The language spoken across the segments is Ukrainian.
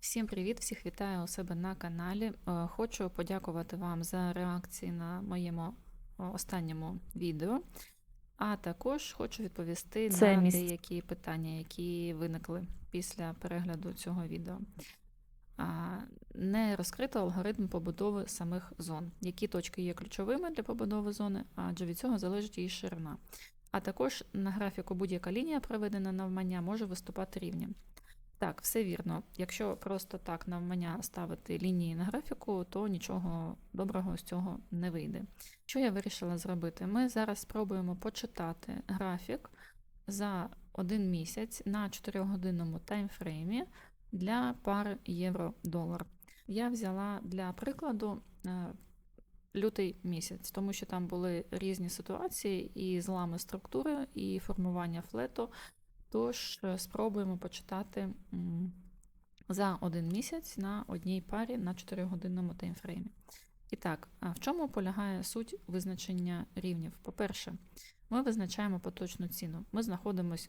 Всім привіт! Всіх вітаю у себе на каналі. Е, Хочу подякувати вам за реакції на моєму останньому відео, а також хочу відповісти Це на міс- деякі питання, які виникли після перегляду цього відео. Не розкрито алгоритм побудови самих зон, які точки є ключовими для побудови зони, адже від цього залежить її ширина. А також на графіку будь-яка лінія, проведена навмання, може виступати рівнем. Так, все вірно. Якщо просто так навмання ставити лінії на графіку, то нічого доброго з цього не вийде. Що я вирішила зробити? Ми зараз спробуємо почитати графік за один місяць на 4-годинному таймфреймі для пари євро-долар. Я взяла для прикладу е, лютий місяць, тому що там були різні ситуації і злами структури, і формування флету. Тож е, спробуємо почитати за один місяць на одній парі на 4-годинному таймфреймі. І так, в чому полягає суть визначення рівнів? По-перше, ми визначаємо поточну ціну. Ми знаходимося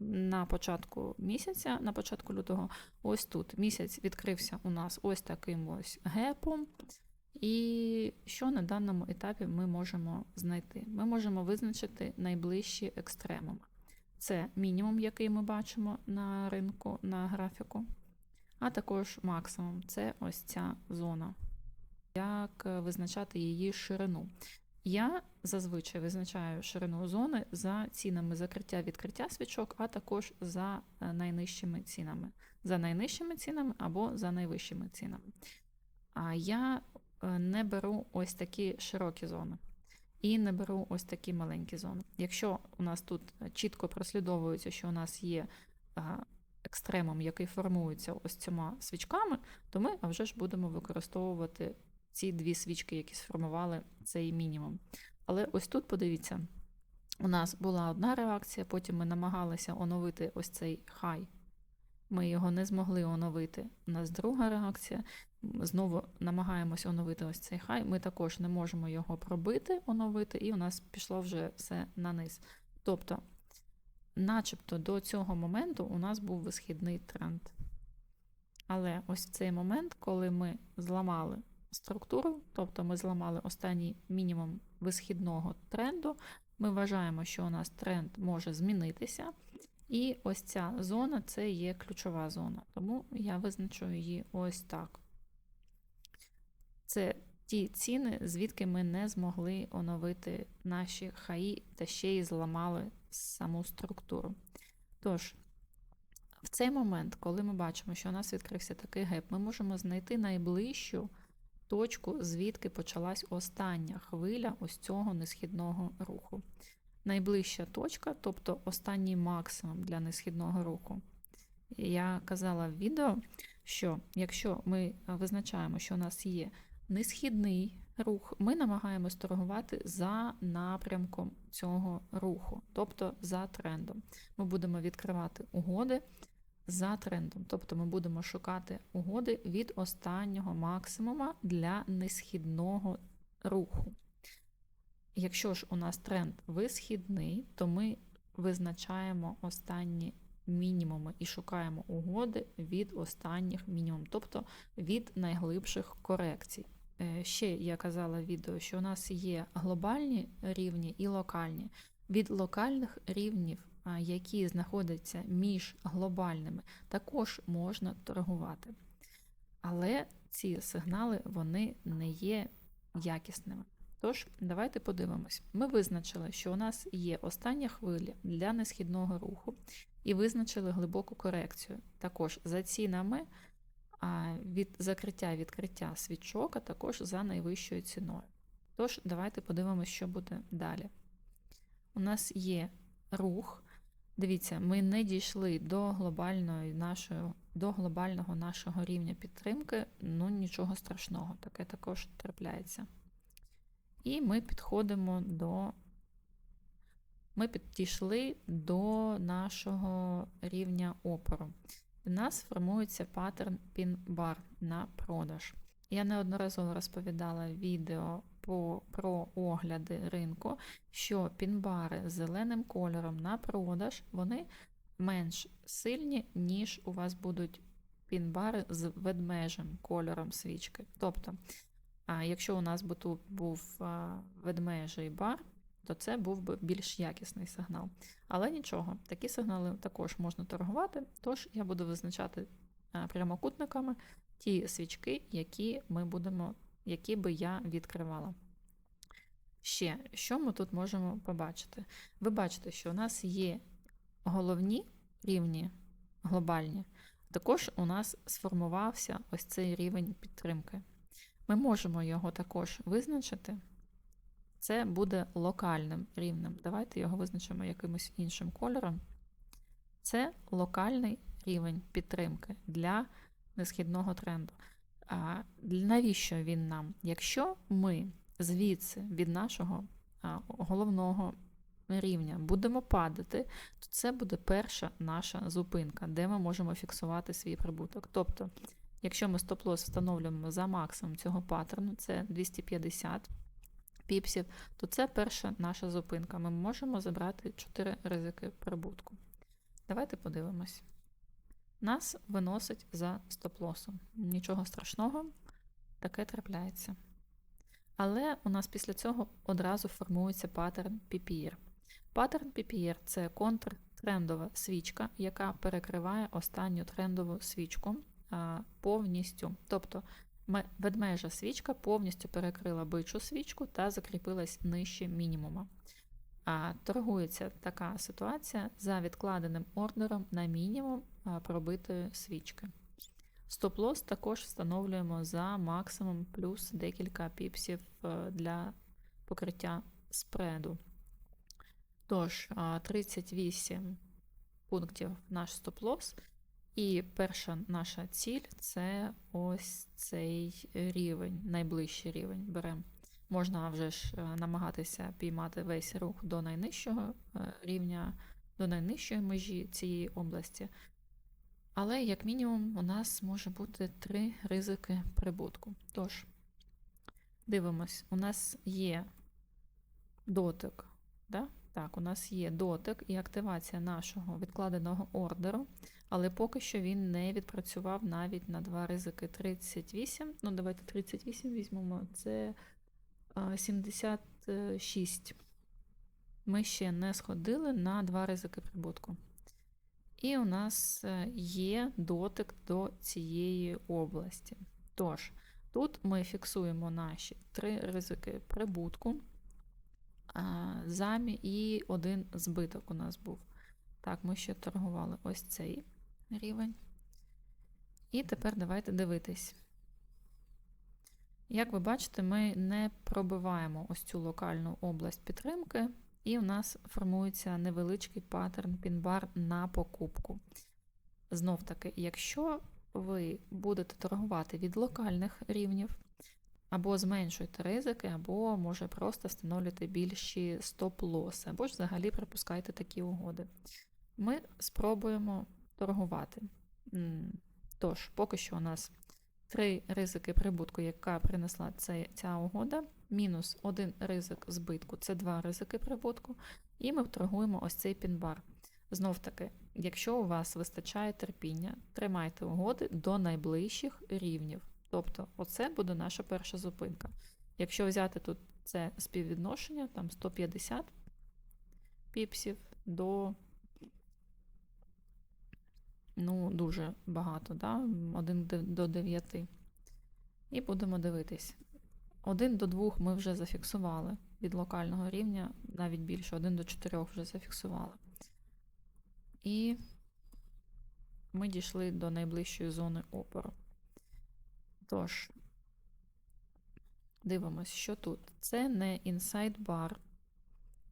на початку місяця, на початку лютого, ось тут. Місяць відкрився у нас ось таким ось гепом. І що на даному етапі ми можемо знайти? Ми можемо визначити найближчі екстремуми. Це мінімум, який ми бачимо на ринку на графіку, а також максимум це ось ця зона. Як е, визначати її ширину? Я зазвичай визначаю ширину зони за цінами закриття відкриття свічок, а також за е, найнижчими цінами. За найнижчими цінами або за найвищими цінами. А я е, не беру ось такі широкі зони. І не беру ось такі маленькі зони. Якщо у нас тут чітко прослідовується, що у нас є а, екстремум, який формується ось цими свічками, то ми вже ж будемо використовувати ці дві свічки, які сформували цей мінімум. Але ось тут, подивіться, у нас була одна реакція, потім ми намагалися оновити ось цей хай. Ми його не змогли оновити. У нас друга реакція. Знову намагаємося оновити ось цей хай. Ми також не можемо його пробити, оновити, і у нас пішло вже все на низ. Тобто, начебто до цього моменту у нас був висхідний тренд. Але ось в цей момент, коли ми зламали структуру, тобто ми зламали останній мінімум висхідного тренду, ми вважаємо, що у нас тренд може змінитися. І ось ця зона це є ключова зона, тому я визначу її ось так. Це ті ціни, звідки ми не змогли оновити наші хаї та ще й зламали саму структуру. Тож, в цей момент, коли ми бачимо, що у нас відкрився такий геп, ми можемо знайти найближчу точку, звідки почалась остання хвиля ось цього несхідного руху. Найближча точка, тобто останній максимум для несхідного руху. Я казала в відео, що якщо ми визначаємо, що у нас є несхідний рух, ми намагаємось торгувати за напрямком цього руху, тобто за трендом. Ми будемо відкривати угоди за трендом, тобто ми будемо шукати угоди від останнього максимума для несхідного руху. Якщо ж у нас тренд висхідний, то ми визначаємо останні мінімуми і шукаємо угоди від останніх мінімум, тобто від найглибших корекцій. Е, Ще я казала в відео, що у нас є глобальні рівні і локальні. Від локальних рівнів, які знаходяться між глобальними, також можна торгувати. Але ці сигнали вони не є якісними. Тож, давайте подивимось. Ми визначили, що у нас є остання хвиля для несхідного руху, і визначили глибоку корекцію. Також за цінами від закриття відкриття свічок, а також за найвищою ціною. Тож, давайте подивимось, що буде далі. У нас є рух. Дивіться, ми не дійшли до глобальної нашої, до глобального нашого рівня підтримки, ну нічого страшного, таке також трапляється. І ми підходимо до. Ми підійшли до нашого рівня опору. У нас формується паттерн пін-бар на продаж. Я неодноразово розповідала відео по, про огляди ринку, що пін-бари з зеленим кольором на продаж вони менш сильні, ніж у вас будуть пін-бари з ведмежим кольором свічки. Тобто, а якщо у нас був ведмежий бар, то це був би більш якісний сигнал. Але нічого, такі сигнали також можна торгувати, тож я буду визначати прямокутниками ті свічки, які ми будемо, які би я відкривала. Ще, що ми тут можемо побачити? Ви бачите, що у нас є головні рівні глобальні, також у нас сформувався ось цей рівень підтримки. Ми можемо його також визначити. Це буде локальним рівнем. Давайте його визначимо якимось іншим кольором. Це локальний рівень підтримки для несхідного тренду. А навіщо він нам? Якщо ми звідси від нашого головного рівня будемо падати, то це буде перша наша зупинка, де ми можемо фіксувати свій прибуток. Тобто, якщо ми стоп-лосс встановлюємо за максимум цього паттерну, це 250 піпсів, то це перша наша зупинка. Ми можемо забрати 4 ризики прибутку. Давайте подивимось. Нас виносить за стоп-лосом. Нічого страшного, таке трапляється. Але у нас після цього одразу формується паттерн PPR. Паттерн PPR – це контртрендова свічка, яка перекриває останню трендову свічку повністю. Тобто ведмежа свічка повністю перекрила бичу свічку та закріпилась нижче мінімума. А торгується така ситуація за відкладеним ордером на мінімум пробитої свічки. Стоп-лосс також встановлюємо за максимум плюс декілька піпсів е, для покриття спреду. Тож, 38 пунктів наш стоп-лосс. І перша наша ціль це ось цей рівень, найближчий рівень беремо. Можна вже ж е, намагатися піймати весь рух до найнижчого е, рівня, до найнижчої межі цієї області. Але, як мінімум, у нас може бути три ризики прибутку. Тож, дивимось, у нас є дотик. Да? Так, у нас є дотик і активація нашого відкладеного ордеру, але поки що він не відпрацював навіть на два ризики 38. Ну, давайте 38 візьмемо, це 76. Ми ще не сходили на два ризики прибутку. І у нас е, є дотик до цієї області. Тож, тут ми фіксуємо наші три ризики прибутку, замі і один збиток у нас був. Так, ми ще торгували ось цей рівень. І тепер давайте дивитись. Як ви бачите, ми не пробиваємо ось цю локальну область підтримки, і у нас формується невеличкий паттерн пін-бар на покупку. Знов таки, якщо ви будете торгувати від локальних рівнів, або зменшуйте ризики, або може просто встановлюйте більші стоп-лоси, або ж взагалі припускайте такі угоди. Ми спробуємо торгувати. Тож, поки що у нас три ризики прибутку, яка принесла ця, угода, мінус один ризик збитку це два ризики прибутку, і ми торгуємо ось цей пінбар. Знов таки, якщо у вас вистачає терпіння, тримайте угоди до найближчих рівнів. Тобто, оце буде наша перша зупинка. Якщо взяти тут це співвідношення, там 150 піпсів до ну, дуже багато, да? 1 до 9. І будемо дивитись. 1 до 2 ми вже зафіксували від локального рівня, навіть більше, 1 до 4 вже зафіксували. І ми дійшли до найближчої зони опору. Тож, дивимось, що тут. Це не inside bar.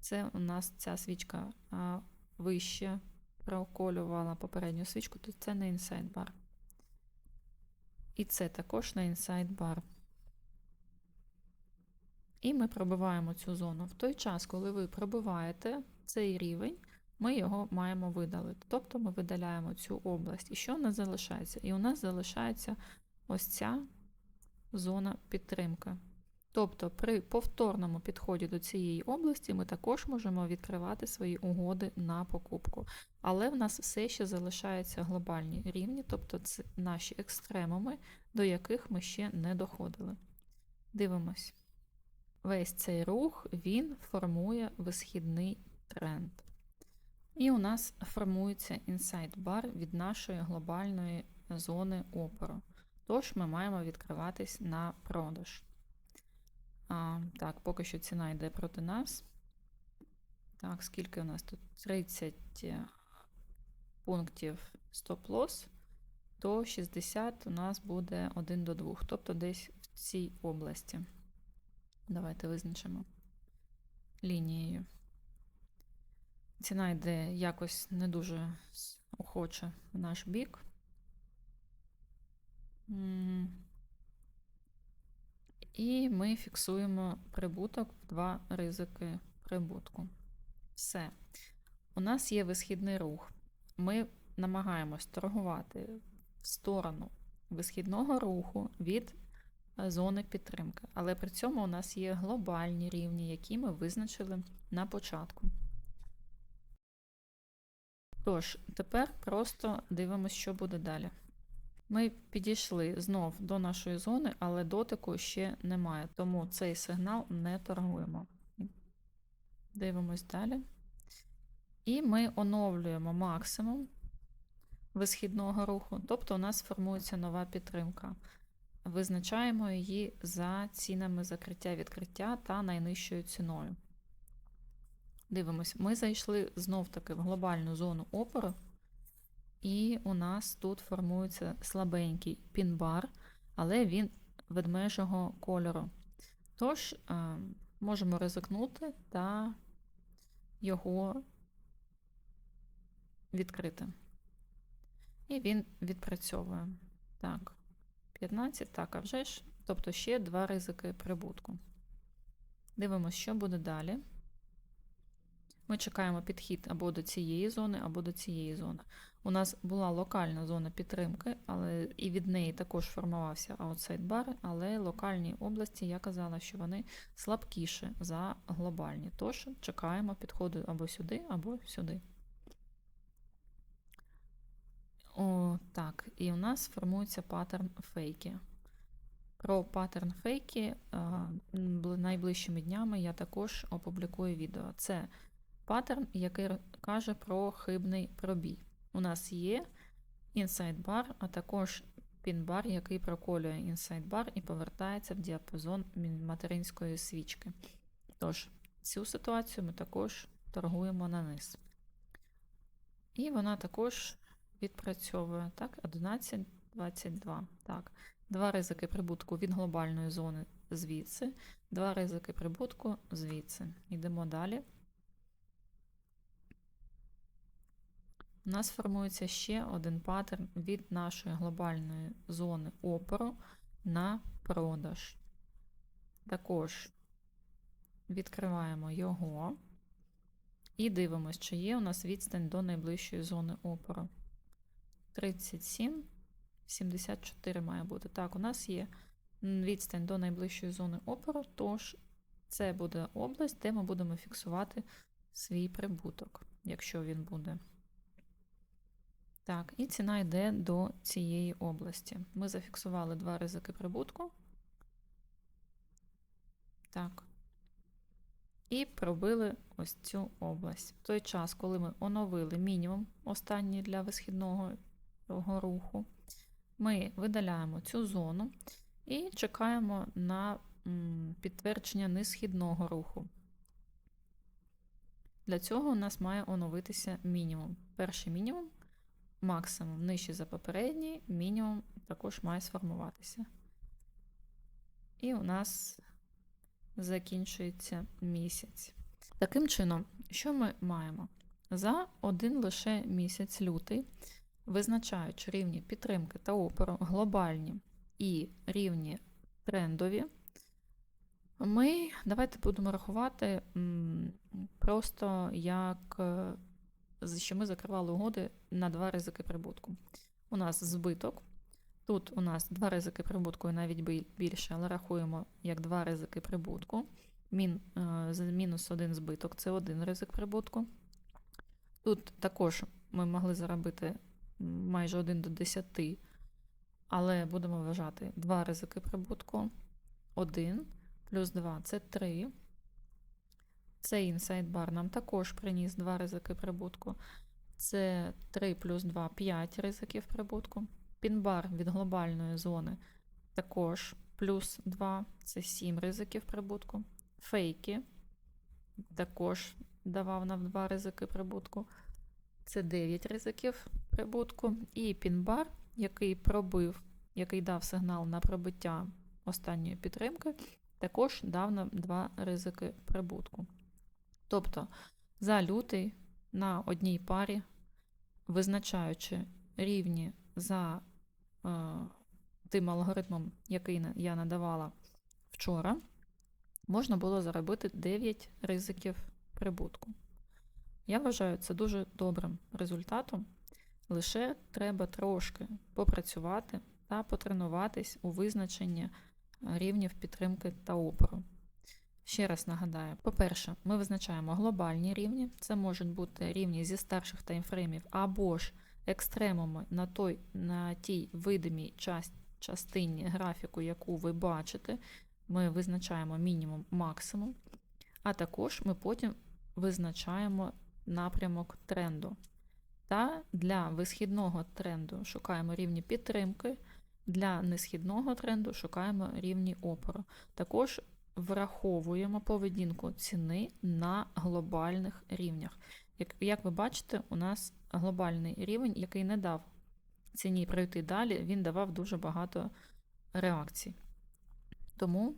Це у нас ця свічка вище проколювала попередню свічку, то це не inside bar. І це також не inside bar. І ми пробиваємо цю зону. В той час, коли ви пробиваєте цей рівень, ми його маємо видалити. Тобто ми видаляємо цю область. І що у нас залишається? І у нас залишається ось ця зона підтримки. Тобто при повторному підході до цієї області ми також можемо відкривати свої угоди на покупку. Але в нас все ще залишаються глобальні рівні, тобто це наші екстремуми, до яких ми ще не доходили. Дивимось. Весь цей рух він формує висхідний тренд. І у нас формується інсайд бар від нашої глобальної зони опору. Тож ми маємо відкриватись на продаж. А, Так, поки що ціна йде проти нас. Так, скільки у нас тут? 30 е, пунктів стоп-лосс, то 60 у нас буде 1 до 2, тобто десь в цій області. Давайте визначимо лінією. Ціна йде якось не дуже охоче в наш бік. І ми фіксуємо прибуток в два ризики прибутку. Все. У нас є висхідний рух. Ми намагаємось торгувати в сторону висхідного руху від е, зони підтримки. Але при цьому у нас є глобальні рівні, які ми визначили на початку. Тож, тепер просто дивимося, що буде далі. Ми підійшли знов до нашої зони, але дотику ще немає, тому цей сигнал не торгуємо. Дивимось далі. І ми оновлюємо максимум висхідного руху, тобто у нас формується нова підтримка. Визначаємо її за цінами закриття відкриття та найнижчою ціною. Дивимось, ми зайшли знов-таки в глобальну зону опору. І у нас тут формується слабенький пін-бар, але він ведмежого кольору. Тож, е, можемо ризикнути та його відкрити. І він відпрацьовує. Так, 15, так, а вже ж, тобто ще два ризики прибутку. Дивимося, що буде далі. Ми чекаємо підхід або до цієї зони, або до цієї зони. У нас була локальна зона підтримки, але і від неї також формувався аутсайд-бар, але локальні області я казала, що вони слабкіші за глобальні. Тож чекаємо підходу або сюди, або сюди. О, Так, і у нас формується паттерн фейки. Про паттерн фейки найближчими днями я також опублікую відео. Це паттерн, який каже про хибний пробій. У нас є inside bar, а також пін-бар, який проколює inside bar і повертається в діапазон материнської свічки. Тож, цю ситуацію ми також торгуємо на низ. І вона також відпрацьовує так, 11,22. Так, Два ризики прибутку від глобальної зони звідси, два ризики прибутку звідси. Йдемо далі. У нас формується ще один паттерн від нашої глобальної зони опору на продаж. Також відкриваємо його і дивимося, чи є у нас відстань до найближчої зони опору. 37, 74 має бути. Так, у нас є відстань до найближчої зони опору, тож це буде область, де ми будемо фіксувати свій прибуток, якщо він буде. Так, і ціна йде до цієї області. Ми зафіксували два ризики прибутку. Так. І пробили ось цю область. В той час, коли ми оновили мінімум останній для висхідного руху, ми видаляємо цю зону і чекаємо на підтвердження несхідного руху. Для цього у нас має оновитися мінімум. Перший мінімум максимум нижче за попередній, мінімум також має сформуватися. І у нас закінчується місяць. Таким чином, що ми маємо? За один лише місяць лютий, визначаючи рівні підтримки та опору глобальні і рівні трендові, ми давайте будемо рахувати просто як що ми закривали угоди на два ризики прибутку. У нас збиток Тут у нас два ризики прибутку і навіть більше, але рахуємо як два ризики прибутку. Мін, е, мінус один збиток це один ризик прибутку. Тут також ми могли заробити майже 1 до 10, але будемо вважати два ризики прибутку. 1 плюс 2 це 3. Цей інсайд-бар нам також приніс два ризики прибутку. Це 3 плюс 2 5 ризиків прибутку. Пінбар від глобальної зони також плюс 2 це 7 ризиків прибутку. Фейки також давав нам 2 ризики прибутку. Це 9 ризиків прибутку. І пінбар, який пробив, який дав сигнал на пробиття останньої підтримки, також дав нам 2 ризики прибутку. Тобто за лютий на одній парі, визначаючи рівні за е, тим алгоритмом, який я надавала вчора, можна було заробити 9 ризиків прибутку. Я вважаю це дуже добрим результатом. Лише треба трошки попрацювати та потренуватись у визначенні е, рівнів підтримки та опору. Ще раз нагадаю: по-перше, ми визначаємо глобальні рівні, це можуть бути рівні зі старших таймфреймів або ж екстремуми на, той, на тій видимій час, частині графіку, яку ви бачите. Ми визначаємо мінімум максимум, а також ми потім визначаємо напрямок тренду. Та для висхідного тренду шукаємо рівні підтримки, для несхідного тренду шукаємо рівні опору. Також враховуємо поведінку ціни на глобальних рівнях. Як, як ви бачите, у нас глобальний рівень, який не дав ціні пройти далі, він давав дуже багато реакцій. Тому,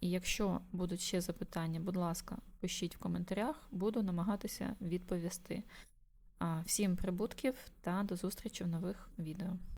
якщо будуть ще запитання, будь ласка, пишіть в коментарях, буду намагатися відповісти. Всім прибутків та до зустрічі в нових відео.